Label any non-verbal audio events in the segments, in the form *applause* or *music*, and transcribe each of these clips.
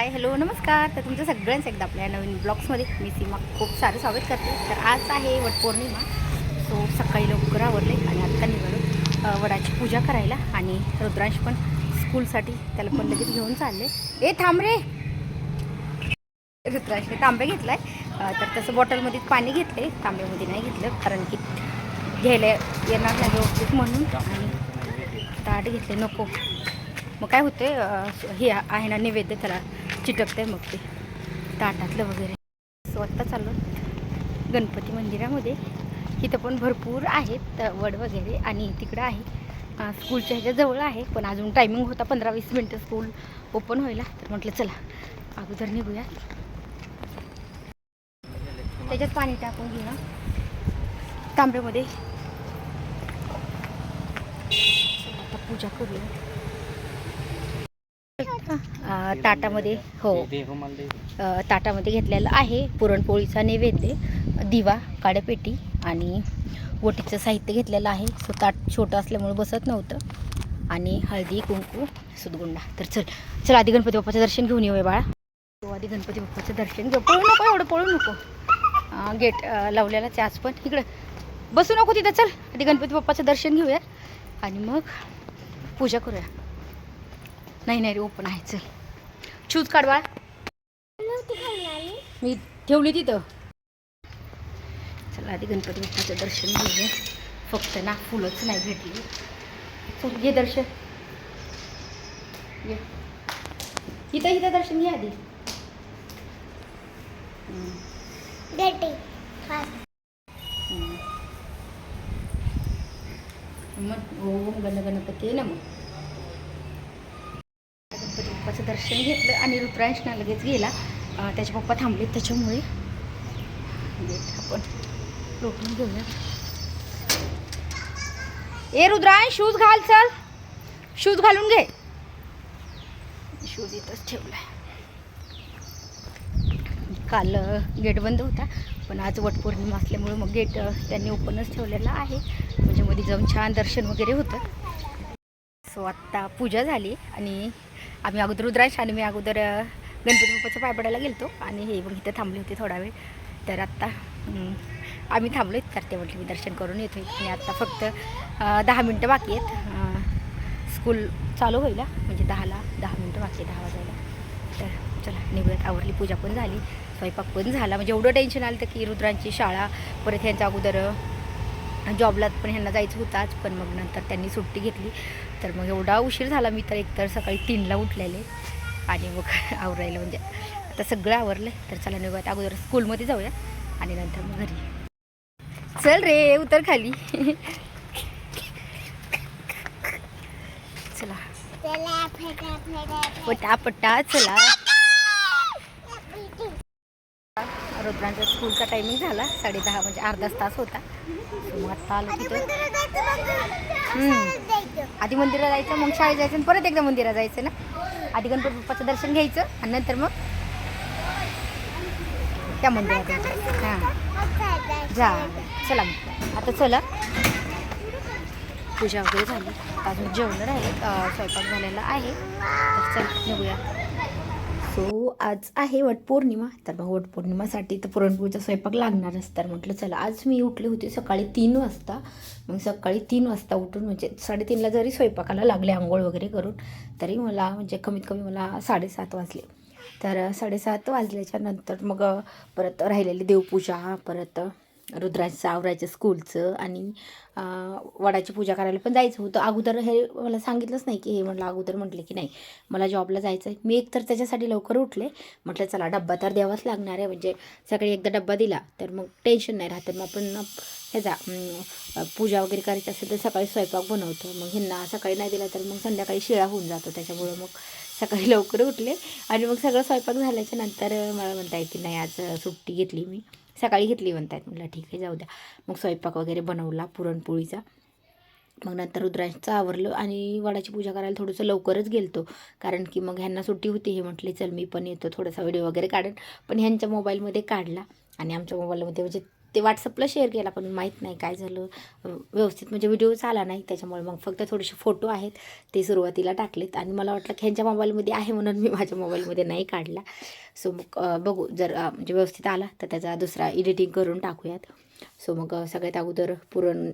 Hi hello नमस्कार. तर तुमचं सगळ्यांचं एकदा आपल्या नवीन ब्लॉग्समध्ये मी सीमा खूप सारं स्वागत करते. तर आज आहे वटपौर्णिमा सो सकाळी लवकर आवरले आणि आत्ता निघालो वडाची पूजा करायला आणि रुद्रांश पण स्कूलसाठी त्याला पण लगेच घेऊन चालले. ए थांब रे! रुद्रांशने तांबे घेतला आहे तर तसं बॉटलमध्ये पाणी घेतले. तांब्यामध्ये नाही घेतलं कारण की घ्यायला येणार नाही व्यवस्थित म्हणून आणि ताट घेतले नको. मग काय होते हे आहे ना नैवेद्य त्याला चिटकते मग ते. ताटातलं वगैरे. स्वतः चाललो. गणपती मंदिरामध्ये. इथं पण भरपूर आहेत वड वगैरे आणि तिकडं आहे. स्कूलच्या ह्याच्या जवळ आहे पण अजून टायमिंग होता पंधरा वीस मिनटं स्कूल ओपन व्हायला. तर म्हटलं चला अगोदर निघूया. त्याच्यात पाणी टाकून घेऊ ना तांब्यामध्ये. आता पूजा करूया. ताटामध्ये हो. अ, ताटामध्ये घेतलेलं आहे पुरणपोळीचा नैवेद्य दिवा काड्यापेटी आणि ओटीचं साहित्य घेतलेलं आहे. सो ताट छोटं असल्यामुळे बसत नव्हतं. आणि हळदी कुंकू सुदगुंडा. तर चल चल आधी गणपती बाप्पाचं दर्शन घेऊन येऊया बाळा. तो आधी गणपती बाप्पाचं दर्शन घेऊ. पळू नको एवढं पळू नको. गेट लावलेलाच आज पण. इकडं. बसू नको तिथं चल. आधी गणपती बाप्पाचं दर्शन घेऊया. आणि मग पूजा करूया. नाही नाही रे ओपन आहे. चल. शूज काढ बाळा. मी ठेवली तिथं. चला आधी गणपती बाप्पाचं दर्शन घेऊया. फक्त ना फुलंच नाही भेटली. चल घे दर्शन. ये. इथं इथं दर्शन घे आधी. मग ओम गण गणपती नमः गणपती बाप्पाचं दर्शन घेतलं आणि रुद्रांशना लगेच गेला. त्याचे पप्पा थांबले त्याच्यामुळे. आपण रोखून घेऊया ए रुद्रांश शूज घाल चल. शूज घालून घे. शूज इथंच ठेवलाय. काल गेट बंद होता पण आज वटपौर्णिमा असल्यामुळे मग गेट त्यांनी ओपनच ठेवलेला आहे. म्हणजे मध्ये जाऊन छान दर्शन वगैरे होतं. सो आत्ता पूजा झाली आणि आम्ही अगोदर रुद्रांश आणि मी अगोदर गणपती बाप्पाच्या पाय पडायला गेलतो आणि हे मग इथं थांबले होते थोडा वेळ. तर आत्ता आम्ही थांबलो तर ते म्हटले मी दर्शन करून येतो आणि आत्ता फक्त दहा मिनटं बाकी आहेत. स्कूल चालू होईल म्हणजे दहाला दहा मिनटं बाकी आहे दहा वाजायला. तर चला निघूयात. आवरली पूजा पण झाली स्वयंपाक पण झाला. म्हणजे एवढं टेन्शन आलं तर की रुद्रांची शाळा परत ह्यांच्या अगोदर जॉबला पण ह्यांना जायचं होतं आज पण मग नंतर त्यांनी सुट्टी घेतली. तर मग एवढा उशीर झाला मी तर एकतर सकाळी तीनला उठलेले आणि मग *laughs* आवरायला म्हणजे आता सगळं आवरलं तर चला निघूयात. अगोदर स्कूलमध्ये जाऊया आणि नंतर मग घरी. चल रे उतर खाली. चला. पटा पट्टा चला रुद्रांचा स्कूलचा टायमिंग झाला. साडे दहा म्हणजे अर्धाच तास होता. आलो तिथं हम्म. आधी मंदिरात जायचं मग शाळेत जायचं आणि परत एकदा मंदिरात जायचं ना? आधी गणपती बाप्पाचं दर्शन घ्यायचं आणि नंतर मग त्या मंदिरात जायचं. हां. जा. चला मग. आता चला. पूजा वगैरे झाली. आता अजून जेवण राहिले स्वयंपाक झालेला आहे. तर चल निघूया. सो आज आहे वटपौर्णिमा. तर मग वटपौर्णिमासाठी तर पुरणपोळीचा स्वयंपाक लागणारच तर म्हटलं चला आज मी उठले होते सकाळी तीन वाजता. मग सकाळी तीन वाजता उठून म्हणजे साडेतीनला जरी स्वयंपाकाला लागले आंघोळ वगैरे करून तरी मला म्हणजे कमीत कमी मला साडेसात वाजले. तर साडेसात वाजल्याच्या नंतर मग परत राहिलेली देवपूजा परत रुद्राचं आवरायचं स्कूलचं आणि वडाची पूजा करायला पण जायचं होतं. अगोदर हे मला सांगितलंच नाही की हे म्हटलं अगोदर म्हटलं की नाही. मला जॉबला जायचं आहे मी एक तर त्याच्यासाठी लवकर उठले. म्हटलं चला डब्बा तर द्यावाच लागणार आहे. म्हणजे सकाळी एकदा डब्बा दिला तर मग टेन्शन नाही राहतं. मग आपण ह्याचा पूजा वगैरे करायची असेल तर सकाळी स्वयंपाक बनवतो. मग ह्यांना सकाळी नाही दिला तर मग संध्याकाळी शिळा होऊन जातो. त्याच्यामुळं मग सकाळी लवकर उठले. आणि मग सगळं स्वयंपाक झाल्याच्यानंतर मला म्हणता की नाही आज सुट्टी घेतली मी. सकाळी घेतली म्हणतायत. म्हटलं ठीक आहे जाऊ द्या. मग स्वयंपाक वगैरे बनवला पुरणपोळीचा. मग नंतर रुद्रांचं आवरलं आणि वडाची पूजा करायला थोडंसं लवकरच गेलतो. कारण की मग ह्यांना सुट्टी होती. हे म्हटले चल मी पण येतो. थोडासा व्हिडिओ वगैरे काढेन. पण ह्यांच्या मोबाईलमध्ये काढला. आणि आमच्या मोबाईलमध्ये म्हणजे ते व्हॉट्सअपला शेअर केला पण माहीत नाही काय झालं. व्यवस्थित म्हणजे व्हिडिओच आला नाही त्याच्यामुळे मग फक्त थोडेसे फोटो आहेत ते सुरुवातीला टाकलेत. आणि मला वाटलं की ह्यांच्या मोबाईलमध्ये आहे म्हणून मी माझ्या मोबाईलमध्ये नाही काढला. सो मग बघू जर म्हणजे व्यवस्थित आला तर त्याचा दुसरा एडिटिंग करून टाकूयात. सो मग सगळ्यात अगोदर पुरण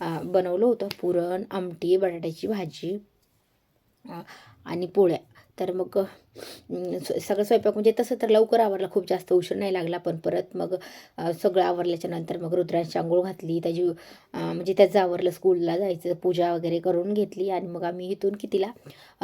बनवलं होतं. पुरण आमटी बटाट्याची भाजी आणि पोळ्या. तर मग स- सगळं स्वयंपाक म्हणजे तसं तर लवकर आवरला खूप जास्त उशीर नाही लागला पण परत मग सगळं आवरल्याच्या नंतर मग रुद्रांची आंघोळ घातली त्याची म्हणजे त्याचं आवरलं स्कूलला जायचं पूजा वगैरे करून घेतली आणि मग आम्ही इथून कितीला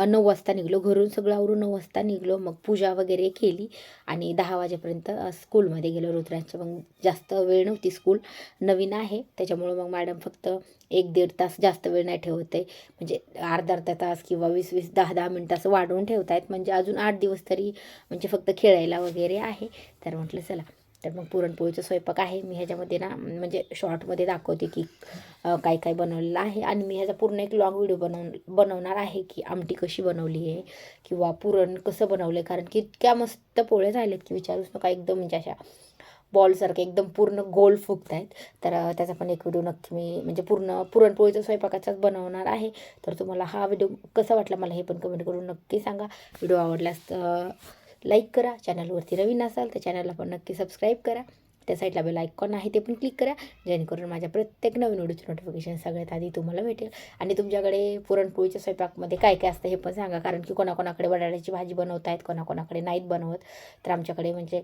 नऊ वाजता निघलो घरून सगळं आवरून नऊ वाजता निघलो मग पूजा वगैरे केली आणि दहा वाजेपर्यंत स्कूलमध्ये गेलो रुद्रांच्या मग जास्त वेळ नव्हती स्कूल नवीन आहे त्याच्यामुळं मग मॅडम फक्त एक दीड तास जास्त वेळ नाही ठेवत आहे. म्हणजे अर्धा अर्धा तास किंवा वीस वीस दहा दहा मिनटं असं वाढवून ठेवत आहेत. म्हणजे अजून आठ दिवस तरी म्हणजे फक्त खेळायला वगैरे आहे. तर म्हटलं चला. तर मग पुरणपोळीचा स्वयंपाक आहे. मी ह्याच्यामध्ये ना म्हणजे शॉर्टमध्ये दाखवते की काय काय बनवलेलं आहे. आणि मी ह्याचा पूर्ण एक लॉंग व्हिडिओ बनव बनवणार आहे की आमटी कशी बनवली आहे किंवा पुरण कसं बनवलं आहे कारण की इतक्या मस्त पोळ्या झाल्यात की विचारूच नका. एकदम म्हणजे अशा बॉलसारखे एकदम पूर्ण गोल फुगत आहेत तर त्याचा पण एक व्हिडिओ नक्की मी म्हणजे पूर्ण पुरणपोळीचा स्वयंपाकाचाच बनवणार आहे. तर तुम्हाला हा व्हिडिओ कसा वाटला मला हे पण कमेंट करून नक्की सांगा. व्हिडिओ आवडल्यास लाईक करा. चॅनलवरती नवीन असाल तर चॅनलला पण नक्की सबस्क्राईब करा. त्या साईडला बेल आयकॉन आहे ते पण क्लिक करा. जेणेकरून माझ्या प्रत्येक नवीन व्हिडिओचे नोटिफिकेशन सगळ्यात आधी तुम्हाला भेटेल. आणि तुमच्याकडे पुरणपोळीच्या स्वयंपाकमध्ये काय काय असतं हे पण सांगा. कारण की कोणाकोणाकडे बटाट्याची भाजी बनवत आहेत कोणाकोणाकडे नाहीत बनवत. तर आमच्याकडे म्हणजे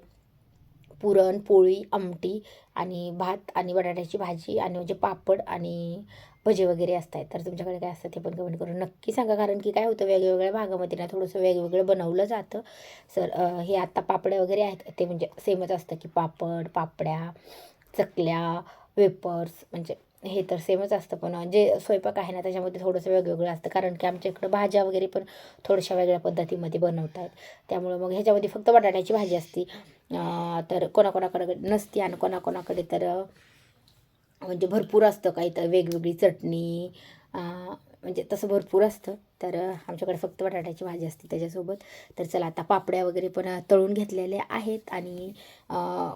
पुरण पोळी आमटी आणि भात आणि बटाट्याची भाजी आणि म्हणजे पापड आणि भजे वगैरे असतात. तर तुमच्याकडे काय असतं ते पण कमेंट करून नक्की सांगा. कारण की काय होतं वेगवेगळ्या भागामध्ये ना थोडंसं वेगवेगळं बनवलं जातं. सर हे आत्ता पापड्या वगैरे आहेत. ते म्हणजे सेमच असतं की पापड पापड्या चकल्या वेपर्स म्हणजे हे तर सेमच असतं. पण जे स्वयंपाक आहे ना त्याच्यामध्ये थोडंसं वेगवेगळं असतं. कारण की आमच्या इकडं भाज्या वगैरे पण थोड्याशा वेगळ्या पद्धतीमध्ये बनवतात त्यामुळं मग ह्याच्यामध्ये फक्त बटाट्याची भाजी असते. तर कोणाकोणाकडे नसते आणि कोणाकोणाकडे तर म्हणजे भरपूर असतं काही तर वेगवेगळी चटणी. म्हणजे तसं भरपूर असतं. तर आमच्याकडे फक्त बटाट्याची भाजी असते त्याच्यासोबत. तर चला आता पापड्या वगैरे पण तळून घेतलेल्या आहेत आणि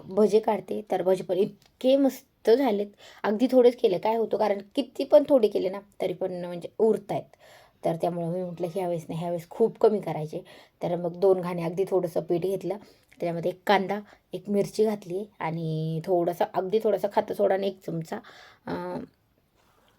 भजे काढते. तर भजे पण इतके मस्त झालेत. अगदी थोडेच केले. काय होतं कारण किती पण थोडे केले ना तरी पण म्हणजे उरत आहेत तर त्यामुळं मी म्हटलं ह्यावेळेस नाही ह्यावेळेस खूप कमी करायचे. तर मग दोन घाणे अगदी थोडंसं पीठ घेतलं. त्याच्यामध्ये एक कांदा एक मिरची घातली आणि थोडासा अगदी थोडासा खातं सोडा आणि एक चमचा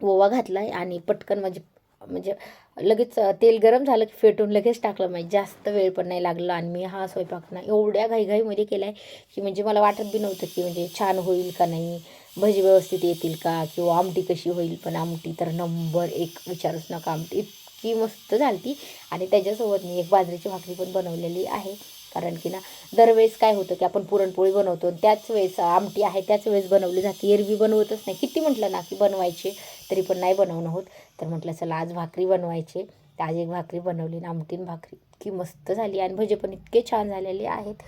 ओवा घातला आहे आणि पटकन म्हणजे म्हणजे लगेच तेल गरम झालं की फेटून लगेच टाकलं. म्हणजे जास्त वेळ पण नाही लागला आणि मी हा स्वयंपाक ना एवढ्या घाईघाईमध्ये केला आहे की म्हणजे मला वाटत बी नव्हतं की म्हणजे छान होईल का नाही भजी व्यवस्थित येतील का किंवा आमटी कशी होईल पण आमटी तर नंबर एक विचारूच नका आमटी. इतकी मस्त झालती. आणि त्याच्यासोबत मी एक बाजरीची भाकरी पण बनवलेली आहे. कारण की ना दरवेळेस काय होतं की आपण पुरणपोळी बनवतो आणि त्याच वेळेस आमटी आहे त्याच वेळेस बनवली जाते. एरवी बनवतच नाही. किती म्हटलं ना की बनवायचे तरी पण नाही बनवणं होत. तर म्हटलं चला आज भाकरी बनवायचे. तर आज एक भाकरी बनवली ना आमटीन भाकरी. इतकी मस्त झाली आणि भजे पण इतके छान झालेले आहेत.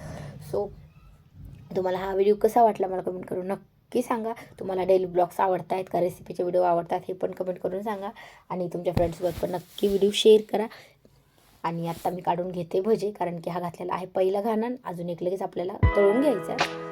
सो तुम्हाला हा व्हिडिओ कसा वाटला मला कमेंट करून नक्की नक्की सांगा. तुम्हाला डेली ब्लॉग्स आवडत आहेत का रेसिपीचे व्हिडिओ आवडतात हे पण कमेंट करून सांगा. आणि तुमच्या फ्रेंड्ससोबत पण नक्की व्हिडिओ शेअर करा. आणि आत्ता मी काढून घेते भजे कारण की हा घातलेला आहे पहिला घाणन. अजून एक लगेच आपल्याला तळून घ्यायचा. आहे